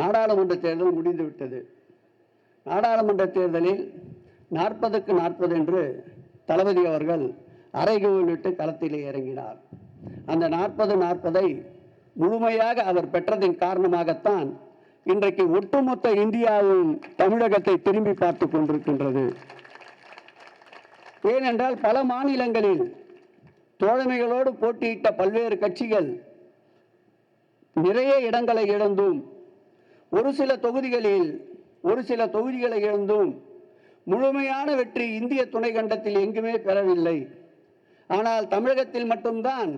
நாடாளுமன்ற தேர்தல் முடிந்துவிட்டது நாடாளுமன்ற தேர்தலில் நாற்பதுக்கு நாற்பது என்று தளபதி அவர்கள் அறைகூலிட்டு களத்திலே இறங்கினார். அந்த நாற்பது நாற்பதை முழுமையாக அவர் பெற்றதின் காரணமாகத்தான் இன்றைக்கு ஒட்டுமொத்த இந்தியாவும் தமிழகத்தை திரும்பி பார்த்து கொண்டிருக்கின்றது. ஏனென்றால் பல மாநிலங்களில் தோழமைகளோடு போட்டியிட்ட பல்வேறு கட்சிகள் நிறைய இடங்களை இழந்தும் ஒரு சில தொகுதிகளில் ஒரு சில தொகுதிகளை இழந்தும் முழுமையான வெற்றி இந்திய துணைக்கண்டத்தில் எங்குமே பெறவில்லை. ஆனால் தமிழகத்தில் மட்டும்தான்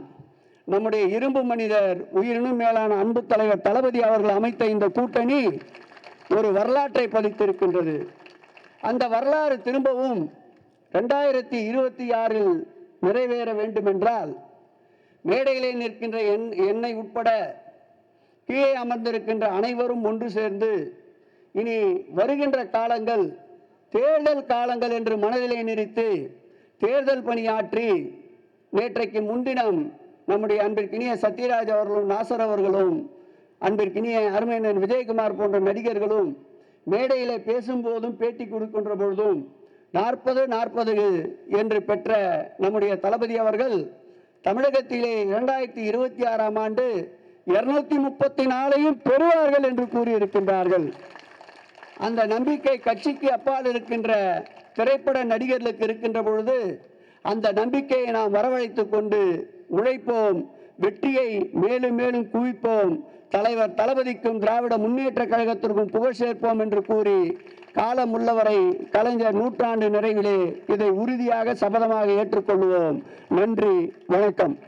நம்முடைய இரும்பு மனிதர் உயிரினும் மேலான அன்பு தலைவர் தளபதி அவர்கள் அமைத்த இந்த கூட்டணி ஒரு வரலாற்றை பதித்திருக்கின்றது. அந்த வரலாறு திரும்பவும் ரெண்டாயிரத்தி இருபத்தி ஆறில் நிறைவேற வேண்டுமென்றால் மேடையிலே நிற்கின்ற என் என்னை உட்பட கீழே அமர்ந்திருக்கின்ற அனைவரும் ஒன்று சேர்ந்து இனி வருகின்ற காலங்கள் தேர்தல் காலங்கள் என்று மனதிலே நிறுத்தி தேர்தல் பணியாற்றி நேற்றைக்கு முன்தினம் நம்முடைய அன்பிற்கினிய சத்யராஜ் அவர்களும் நாசர் அவர்களும் அன்பிற்கினிய அருமையன் விஜயகுமார் போன்ற நடிகர்களும் மேடையிலே பேசும்போதும் பேட்டி கொடுக்கின்ற பொழுதும் நாற்பது நாற்பது என்று பெற்ற நம்முடைய தளபதி அவர்கள் தமிழகத்திலே இரண்டாயிரத்தி இருபத்தி ஆறாம் ஆண்டு இருநூத்தி முப்பத்தி நாலையும் பெறுவார்கள் என்று கூறியிருக்கின்றார்கள். அந்த நம்பிக்கை கட்சிக்கு அப்பால் இருக்கின்ற திரைப்பட நடிகர்களுக்கு இருக்கின்ற பொழுது அந்த நம்பிக்கையை நாம் வரவழைத்துக் கொண்டு உழைப்போம் வெற்றியை மேலும் மேலும் குவிப்போம் தலைவர் தளபதிக்கும் திராவிட முன்னேற்ற கழகத்திற்கும் புகழ் சேர்ப்போம் என்று கூறி காலம் உள்ளவரை கலைஞர் நூற்றாண்டு நிறைவிலே இதை உறுதியாக சபதமாக ஏற்றுக்கொள்வோம். நன்றி வணக்கம்.